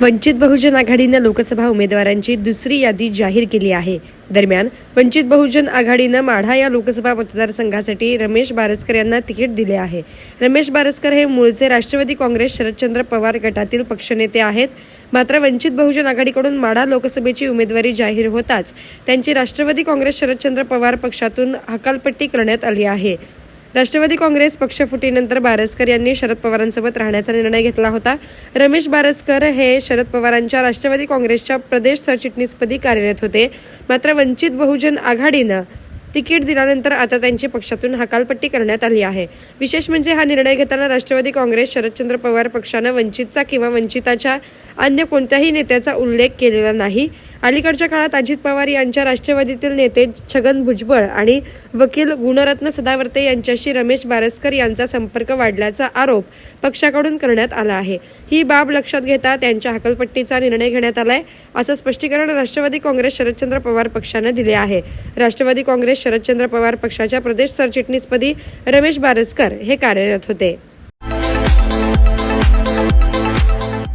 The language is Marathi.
वंचित बहुजन आघाडीनं लोकसभा उमेदवारांची दुसरी यादी जाहीर केली आहे. दरम्यान वंचित बहुजन आघाडीनं माढा या लोकसभा मतदारसंघासाठी रमेश बारसकर यांना तिकीट दिले आहे. रमेश बारसकर हे मूळचे राष्ट्रवादी काँग्रेस शरदचंद्र पवार गटातील पक्षनेते आहेत. मात्र वंचित बहुजन आघाडीकडून माढा लोकसभेची उमेदवारी जाहीर होताच त्यांची राष्ट्रवादी काँग्रेस शरदचंद्र पवार पक्षातून हकालपट्टी करण्यात आली आहे. राष्ट्रवादी काँग्रेस पक्षफुटीनंतर बारसकर यांनी शरद पवारांसोबत राहण्याचा निर्णय घेतला होता. रमेश बारसकर हे शरद पवारांच्या राष्ट्रवादी काँग्रेसच्या प्रदेश सरचिटणीसपदी कार्यरत होते. मात्र वंचित बहुजन आघाडीनं तिकीट दिल्यानंतर आता त्यांची पक्षातून हकालपट्टी करण्यात आली आहे. विशेष म्हणजे हा निर्णय घेताना राष्ट्रवादी काँग्रेस शरदचंद्र पवार पक्षानं वंचितचा किंवा वंचिताच्या अन्य कोणत्याही नेत्याचा उल्लेख केलेला नाही. अलीकडच्या काळात अजित पवार यांच्या राष्ट्रवादीतील नेते छगन भुजबळ आणि वकील गुणरत्न सदावर्ते यांच्याशी रमेश बारसकर यांचा संपर्क वाढल्याचा आरोप पक्षाकडून करण्यात आला आहे. ही बाब लक्षात घेता त्यांच्या हकलपट्टीचा निर्णय घेण्यात आलाय असं स्पष्टीकरण राष्ट्रवादी काँग्रेस शरदचंद्र पवार पक्षानं दिले आहे. राष्ट्रवादी काँग्रेस शरदचंद्र पवार पक्षाच्या प्रदेश सरचिटणीसपदी रमेश बारसकर हे कार्यरत होते.